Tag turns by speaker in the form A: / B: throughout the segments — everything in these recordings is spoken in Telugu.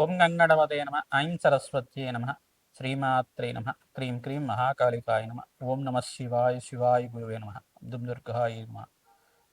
A: ఓం గంగణవదే నమ ఐం సరస్వత్యే నమ శ్రీమాత్రే నమ క్రీం క్రీం మహాకాళికాయ నమ ఓం నమ శివాయ శివాయ గురువే నమ దుమ్ దుర్గాయ నమ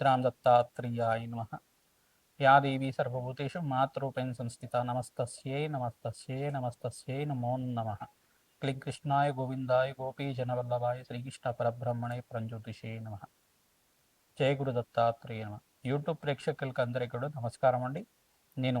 A: త్రాం దత్తాత్రేయాయ నమ యా దేవీ సర్వభూతేషు మాతృపేణ సంస్థిత నమస్తస్యై నమస్తస్యై నమస్తస్యై నమో నమ. క్లీం కృష్ణాయ గోవిందాయ గోపీజనవల్లభాయ శ్రీకృష్ణ పరబ్రహ్మణే ప్రంజ్యోతిషే నమ. జయ గురు దత్తాత్రేయ నమ. యూట్యూబ్ ప్రేక్షకులకు అందరికీ కూడా నమస్కారం అండి. నేను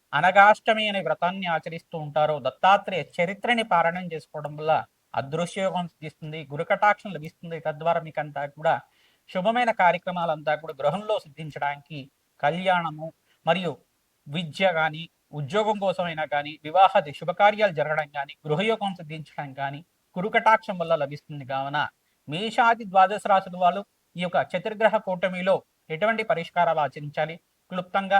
A: అనగాష్టమి అనే వ్రతాన్ని ఆచరిస్తూ ఉంటారో. దత్తాత్రేయ చరిత్రని పారాయణం చేసుకోవడం వల్ల అదృశ్యయోగం సిద్ధిస్తుంది గురుకటాక్షం లభిస్తుంది. తద్వారా మీకు అంతా కూడా శుభమైన కార్యక్రమాలంతా కూడా గృహంలో సిద్ధించడానికి కళ్యాణము మరియు విద్య కానీ ఉద్యోగం కోసమైనా కానీ వివాహది శుభకార్యాలు జరగడం కానీ గృహయోగం సిద్ధించడం కానీ గురుకటాక్షం వల్ల లభిస్తుంది. కావున మేషాది ద్వాదశ రాశుల వాళ్ళు ఈ యొక్క చతుర్గ్రహ కూటమిలో ఎటువంటి పరిష్కారాలు ఆచరించాలి? క్లుప్తంగా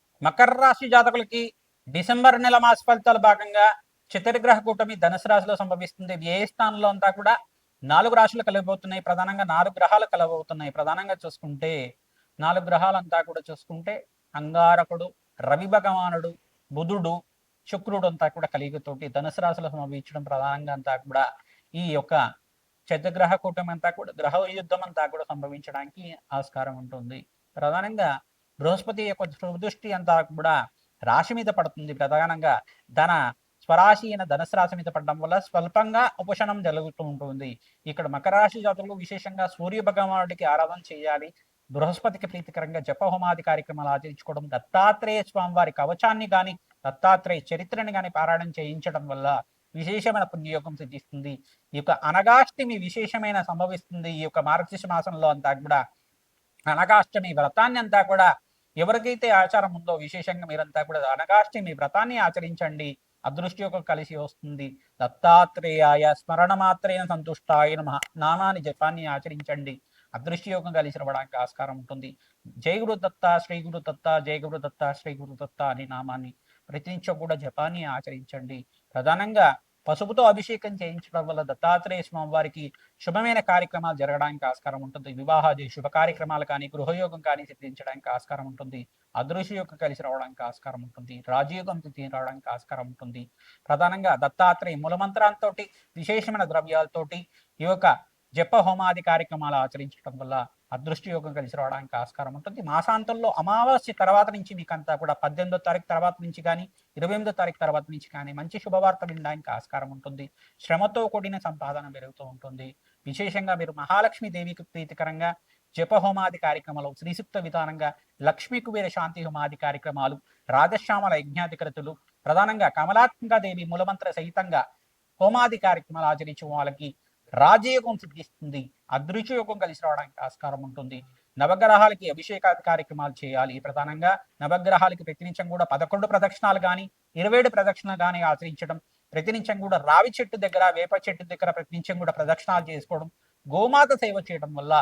A: మకర రాశి జాతకులకి డిసెంబర్ నెల మాస ఫలితాల భాగంగా చతుర్గ్రహ కూటమి ధనుసు రాశిలో సంభవిస్తుంది. ఏ స్థానంలో అంతా కూడా నాలుగు రాశులు కలగబోతున్నాయి ప్రధానంగా నాలుగు గ్రహాలు కలవబోతున్నాయి. ప్రధానంగా చూసుకుంటే నాలుగు గ్రహాలంతా కూడా చూసుకుంటే అంగారకుడు రవి భగవానుడు బుధుడు శుక్రుడు అంతా కూడా కలిగితోటి ధనుసు రాశిలో సంభవించడం ప్రధానంగా అంతా కూడా ఈ యొక్క చతుర్గ్రహ కూటమి అంతా కూడా గ్రహ యుద్ధం అంతా కూడా సంభవించడానికి ఆస్కారం ఉంటుంది. ప్రధానంగా బృహస్పతి యొక్క దృష్టి అంతా కూడా రాశి మీద పడుతుంది ప్రధానంగా. ధన స్వరాశి అయిన ధనుసు రాశి మీద పడడం వల్ల స్వల్పంగా ఉపశమనం జరుగుతూ ఉంటుంది. ఇక్కడ మకర రాశి జాతులకు విశేషంగా సూర్య భగవానుడికి ఆరాధన చేయాలి. బృహస్పతికి ప్రీతికరంగా జపహోమాది కార్యక్రమాలు ఆచరించుకోవడం దత్తాత్రేయ స్వామి వారి కవచాన్ని కానీ దత్తాత్రేయ చరిత్రని కానీ పారాయణం చేయించడం వల్ల విశేషమైన పుణ్యయోగం సిద్ధిస్తుంది. ఈ యొక్క అనగాష్టమి విశేషమైన సంభవిస్తుంది. ఈ యొక్క మార్గశిష మాసంలో అంతా కూడా అనగాష్టమి వ్రతాన్ని అంతా కూడా ఎవరికైతే ఆచారం ఉందో విశేషంగా మీరంతా కూడా అనగాష్టమి వ్రతాన్ని ఆచరించండి. అదృష్టి యొక్క కలిసి వస్తుంది. దత్తాత్రేయాయ స్మరణ మాత్రేన సంతుష్టాయ నమ. నామాని జపాన్ని ఆచరించండి. అదృష్టి యోగం కలిసి రావడానికి ఆస్కారం ఉంటుంది. జై గురు దత్త శ్రీ గురు దత్త జై గురు దత్త శ్రీ గురు దత్త అనే నామాన్ని ప్రతినిత్యం కూడా జపాన్ని ఆచరించండి. ప్రధానంగా పసుపుతో అభిషేకం చేయించడం వల్ల దత్తాత్రేయ స్వామి వారికి శుభమైన కార్యక్రమాలు జరగడానికి ఆస్కారం ఉంటుంది. వివాహాది శుభ కార్యక్రమాలు కానీ గృహయోగం కానీ సిద్ధించడానికి ఆస్కారం ఉంటుంది. అదృశ్య యొక్క కలిసి రావడానికి ఆస్కారం ఉంటుంది. రాజయోగం సిద్ధి రావడానికి ఆస్కారం ఉంటుంది. ప్రధానంగా దత్తాత్రేయ మూలమంత్రాలతోటి విశేషమైన ద్రవ్యాలతోటి ఈ యొక్క జప హోమాది కార్యక్రమాలు ఆచరించడం వల్ల అదృష్ట యోగం కలిసి రావడానికి ఆస్కారం ఉంటుంది. మాసాంతంలో అమావాస్య తర్వాత నుంచి మీకు అంతా కూడా పద్దెనిమిదో తారీఖు తర్వాత నుంచి కానీ ఇరవై ఎనిమిదో తారీఖు తర్వాత నుంచి కానీ మంచి శుభవార్త వినడానికి ఆస్కారం ఉంటుంది. శ్రమతో కూడిన సంపాదన పెరుగుతూ ఉంటుంది. విశేషంగా మీరు మహాలక్ష్మి దేవికి ప్రీతికరంగా జప హోమాది కార్యక్రమాలు శ్రీసుక్త విధానంగా లక్ష్మీ కుబేర శాంతి హోమాది కార్యక్రమాలు రాజశ్యామల యజ్ఞాధికృతులు ప్రధానంగా కమలాత్మక దేవి మూలమంత్ర సహితంగా హోమాది కార్యక్రమాలు ఆచరించే వాళ్ళకి రాజయోగం సిద్ధిస్తుంది. అదృశ్యయోగం కలిసి రావడానికి ఆస్కారం ఉంటుంది. నవగ్రహాలకి అభిషేక కార్యక్రమాలు చేయాలి. ప్రధానంగా నవగ్రహాలకి ప్రతినిత్యం కూడా పదకొండు ప్రదక్షిణాలు కానీ ఇరవై ఏడు ప్రదక్షిణలు కానీ ఆచరించడం ప్రతినిత్యం కూడా రావి చెట్టు దగ్గర వేప చెట్టు దగ్గర ప్రతినిత్యం కూడా ప్రదక్షిణాలు చేసుకోవడం గోమాత సేవ చేయడం వల్ల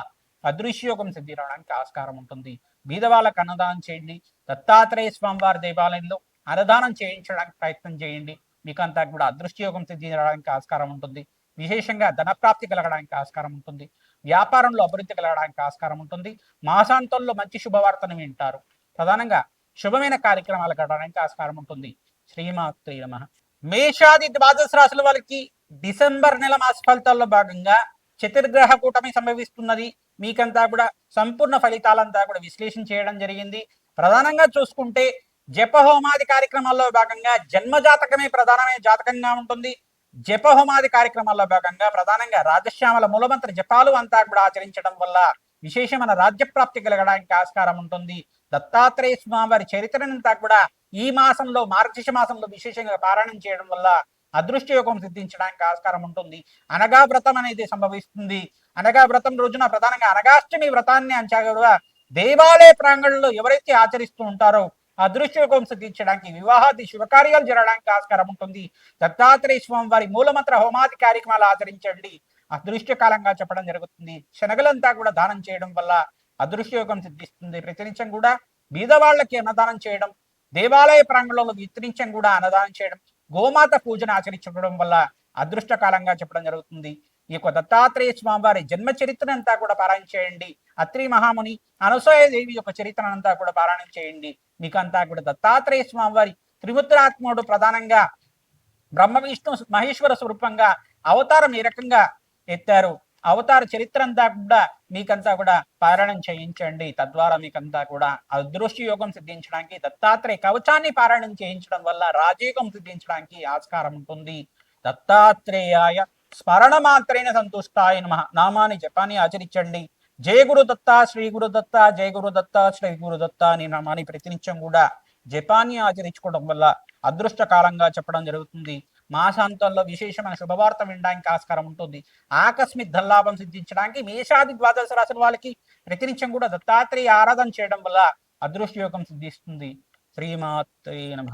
A: అదృశ్యయోగం సిద్ధి రావడానికి ఆస్కారం ఉంటుంది. బీదవాళ్ళకు అన్నదానం చేయండి. దత్తాత్రేయ స్వామివారి దేవాలయంలో అన్నదానం చేయించడానికి ప్రయత్నం చేయండి. మీకంతా కూడా అదృశ్యయోగం సిద్ధి రావడానికి ఆస్కారం ఉంటుంది. విశేషంగా ధనప్రాప్తి కలగడానికి ఆస్కారం ఉంటుంది. వ్యాపారంలో అభివృద్ధి కలగడానికి ఆస్కారం ఉంటుంది. మాసాంతంలో మంచి శుభవార్తను వింటారు. ప్రధానంగా శుభమైన కార్యక్రమాలు కలగడానికి ఆస్కారం ఉంటుంది. శ్రీమాత్రి నమ. మేషాది ద్వాదశ రాశుల వాళ్ళకి డిసెంబర్ నెల మాస ఫలితాల్లో భాగంగా చతుర్గ్రహ కూటమి సంభవిస్తున్నది. మీకంతా కూడా సంపూర్ణ ఫలితాలంతా కూడా విశ్లేషణ చేయడం జరిగింది. ప్రధానంగా చూసుకుంటే జపహోమాది కార్యక్రమాల్లో భాగంగా జన్మ జాతకమే ప్రధానమైన జాతకంగా ఉంటుంది. జపహోమాది కార్యక్రమాల్లో భాగంగా ప్రధానంగా రాజశ్యామల మూలమంత్ర జపాలు అంతా కూడా ఆచరించడం వల్ల విశేషమైన రాజ్యప్రాప్తి కలగడానికి ఆస్కారం ఉంటుంది. దత్తాత్రేయ స్వామివారి చరిత్రనంతా కూడా ఈ మాసంలో మార్గశిష మాసంలో విశేషంగా పారాయణం చేయడం వల్ల అదృష్ట యోగం సిద్ధించడానికి ఆస్కారం ఉంటుంది. అనగా వ్రతం అనేది సంభవిస్తుంది. అనగా వ్రతం రోజున ప్రధానంగా అనగాష్టమి వ్రతాన్ని అంచగా దేవాలయ ప్రాంగణంలో ఎవరైతే ఆచరిస్తూ ఉంటారో అదృశ్యయోగం సిద్ధించడానికి వివాహాది శుభకార్యాలు జరగడానికి ఆస్కారం ఉంటుంది. దత్తాత్రేయ స్వామి వారి మూలమంత్ర హోమాది కార్యక్రమాలు ఆచరించండి. అదృష్టకాలంగా చెప్పడం జరుగుతుంది. శనగలంతా కూడా దానం చేయడం వల్ల అదృశ్యయోగం సిద్ధిస్తుంది. ప్రతినిత్యం కూడా బీదవాళ్ళకి అన్నదానం చేయడం దేవాలయ ప్రాంగణంలో విత్తరించం కూడా అన్నదానం చేయడం గోమాత పూజను ఆచరించడం వల్ల అదృష్టకాలంగా చెప్పడం జరుగుతుంది. ఈ యొక్క దత్తాత్రేయ స్వామివారి జన్మ చరిత్ర అంతా కూడా పారాయణ చేయండి. అత్రి మహాముని అనసూయ దేవి యొక్క చరిత్ర అంతా కూడా పారాయణ చేయండి. మీకంతా కూడా దత్తాత్రేయ స్వామివారి త్రిముద్రాత్ముడు ప్రధానంగా బ్రహ్మ విష్ణు మహేశ్వర స్వరూపంగా అవతారం ఈ రకంగా ఎత్తారు? అవతార చరిత్ర అంతా కూడా మీకంతా కూడా పారాయణం చేయించండి. తద్వారా మీకంతా కూడా అదృష్టి యోగం సిద్ధించడానికి దత్తాత్రేయ కవచాన్ని పారాయణం చేయించడం వల్ల రాజయోగం సిద్ధించడానికి ఆస్కారం ఉంటుంది. దత్తాత్రేయాయ స్మరణ మాత్రేన సంతుష్టాయ నమ. నామాన్ని జపాన్ని ఆచరించండి. జయ గురు దత్త శ్రీ గురు దత్త జయ గురు దత్త శ్రీ గురు దత్త అని నామాన్ని ప్రతినిత్యం కూడా జపాన్ని ఆచరించుకోవడం వల్ల అదృష్ట కాలంగా చెప్పడం జరుగుతుంది. మాసాంతంలో విశేషమైన శుభవార్త వినడానికి ఆస్కారం ఉంటుంది. ఆకస్మిక ధల్లాభం సిద్ధించడానికి మేషాది ద్వాదశ రాశుల వాళ్ళకి ప్రతినిత్యం కూడా దత్తాత్రేయ ఆరాధన చేయడం వల్ల అదృష్ట యోగం సిద్ధిస్తుంది. శ్రీమాత్రే నమ.